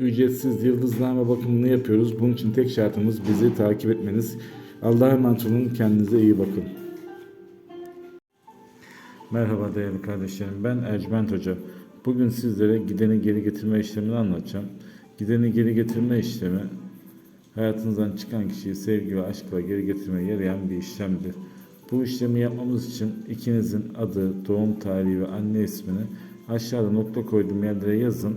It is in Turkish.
ücretsiz yıldızlama bakımını yapıyoruz. Bunun için tek şartımız bizi takip etmeniz. Allah'a emanet olun. Kendinize iyi bakın. Merhaba değerli kardeşlerim. Ben Ercüment Hoca. Bugün sizlere gideni geri getirme işlemini anlatacağım. Gideni geri getirme işlemi hayatınızdan çıkan kişiyi sevgi ve aşkla geri getirmeye yarayan bir işlemdir. Bu işlemi yapmamız için ikinizin adı, doğum tarihi ve anne ismini aşağıda nokta koyduğum yerlere yazın